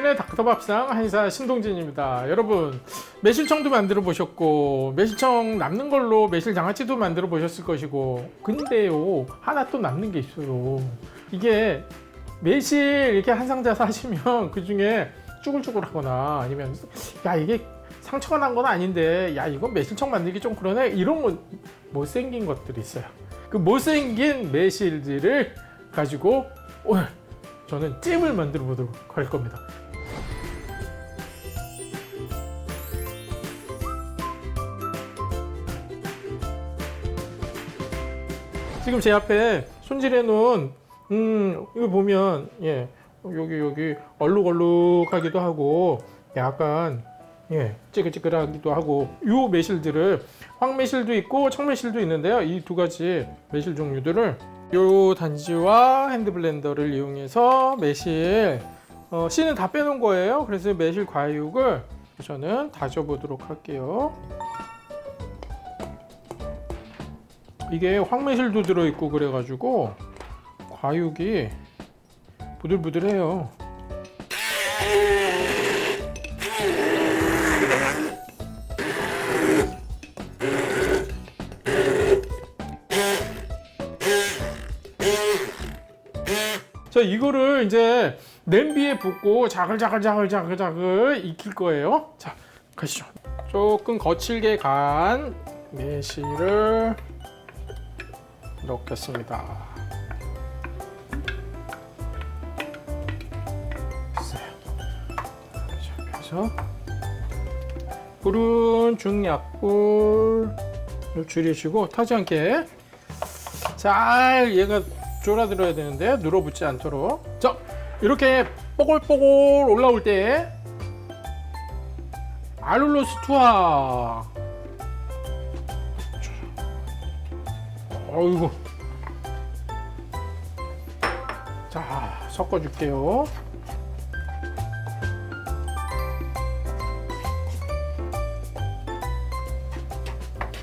신동진의 닥터밥상 한의사 신동진입니다. 여러분 매실청도 만들어 보셨고 매실청 남는 걸로 매실 장아찌도 만들어 보셨을 것이고 근데요 하나 또 남는 게 있어요. 이게 매실 이렇게 한 상자 사시면 그 중에 쭈글쭈글하거나 아니면 야 이게 상처가 난 건 아닌데 야 이건 매실청 만들기 좀 그러네 이런 거 못생긴 것들이 있어요. 그 못생긴 매실들을 가지고 오늘 저는 찜을 만들어 보도록 할 겁니다. 지금 제 앞에 손질해 놓은 음 이거 보면 예 여기 여기 얼룩얼룩하기도 하고 약간 예 찌글찌글하기도 하고 요 매실들을 황매실도 있고 청매실도 있는데요. 이 두 가지 매실 종류들을 요 단지와 핸드블렌더를 이용해서 매실 어, 씨는 다 빼놓은 거예요. 그래서 매실 과육을 저는 다져보도록 할게요 이게 황매실도 들어있고 그래가지고 과육이 부들부들해요. 자 이거를 이제 냄비에 붓고 자글자글자글자글자글 익힐 거예요. 자 가시죠. 조금 거칠게 간 매실을 넣겠습니다. 그래서 불은 중약불 줄이시고 타지 않게 잘 얘가 졸아들어야 되는데 눌어붙지 않도록 자 이렇게 뽀글뽀글 올라올 때 알룰로스 투하 어이구. 자, 섞어줄게요.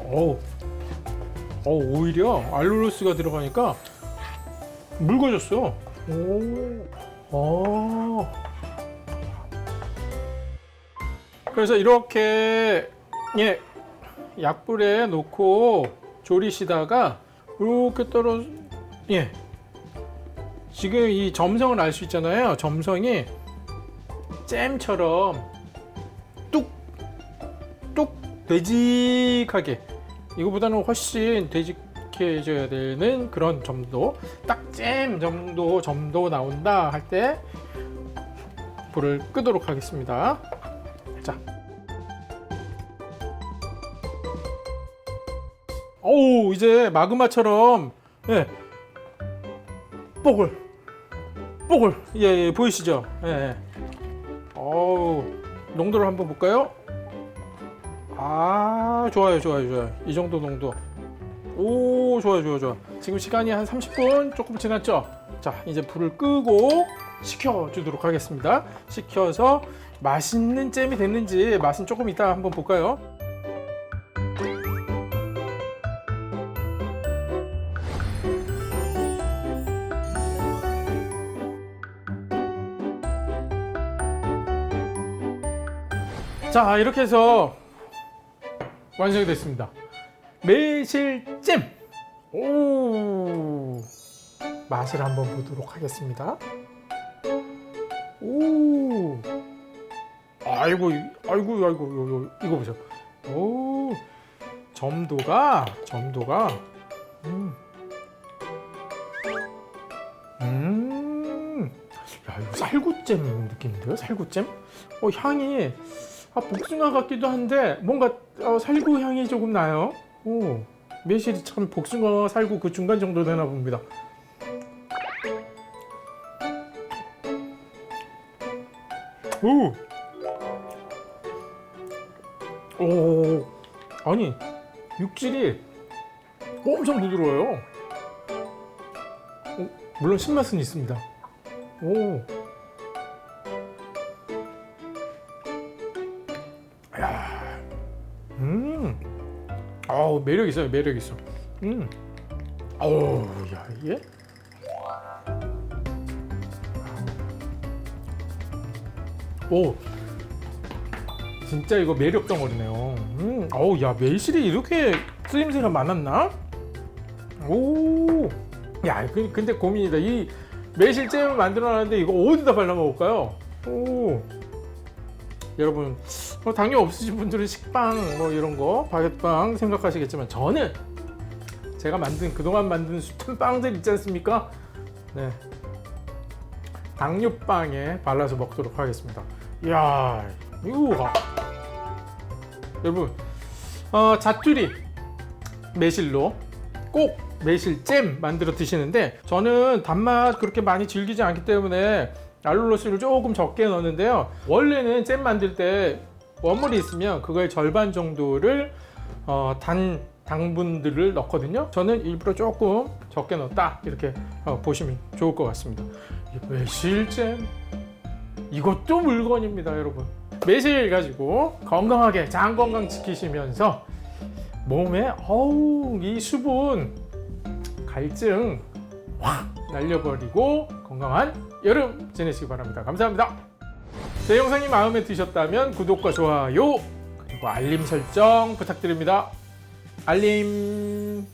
어우, 어 오히려 알룰로스가 들어가니까 묽어졌어. 오, 어. 그래서 이렇게 예 약불에 놓고 졸이시다가 이렇게 떨어 예 지금 이 점성을 알 수 있잖아요. 점성이 잼처럼 뚝 뚝 되직하게 이거보다는 훨씬 되직해져야 되는 그런 점도 딱 잼 정도 점도 나온다 할 때 불을 끄도록 하겠습니다. 자. 어우 이제 마그마처럼 예 뽀글. 뽀글. 예, 예 보이시죠? 예, 예. 어우 농도를 한번 볼까요? 아 좋아요 좋아요 좋아요. 이 정도 농도. 오 좋아요 좋아요 좋아 지금 시간이 한 30분 조금 지났죠? 자 이제 불을 끄고 식혀 주도록 하겠습니다. 식혀서 맛있는 잼이 됐는지 맛은 조금 이따 한번 볼까요 자 이렇게 해서 완성이 됐습니다 매실잼 오 맛을 한번 보도록 하겠습니다 오 아이고 이- 아이고 아이고 이거 보세요 오 점도가 점도가 음. 음. 야, 이거 살구잼 느낌인데요? 살구잼? 어, 향이 아, 복숭아 같기도 한데 뭔가 어, 살구 향이 조금 나요. 오, 매실이 참 복숭아 살구 그 중간 정도 되나 봅니다. 오, 오, 아니 육질이 엄청 부드러워요. 어, 물론 신맛은 있습니다. 오. 아우 매력 있어요, 매력 있어. 음, 아우, 야 이게 오 진짜 이거 매력 덩어리네요. 음, 어우 야 매실이 이렇게 쓰임새가 많았나? 오, 야 그- 근데 고민이다. 이 매실잼을 만들어 놨는데 이거 어디다 발라 먹을까요? 오, 여러분 뭐 당뇨 없으신 분들은 식빵 뭐 이런 거 바게트빵 생각하시겠지만 저는 제가 만든 그동안 만든 숱한 빵들 있지 않습니까? 네. 당뇨빵에 발라서 먹도록 하겠습니다. 이야, 이거 여러분, 어, 자투리 매실로 꼭 매실잼 만들어 드시는데 저는 단맛 그렇게 많이 즐기지 않기 때문에 알룰로스를 조금 적게 넣는데요. 원래는 잼 만들 때 원물이 있으면 그거의 절반 정도를 어, 단 당분들을 넣거든요. 저는 일부러 조금 적게 넣었다 이렇게 어, 보시면 좋을 것 같습니다. 이 매실잼 이것도 물건입니다, 여러분. 매실 가지고 건강하게 장 건강 지키시면서 몸에 어우 이 수분 갈증 확 날려버리고 건강한 여름 지내시기 바랍니다. 감사합니다. 제 영상이 마음에 드셨다면 구독과 좋아요 그리고 알림 설정 부탁드립니다. 알림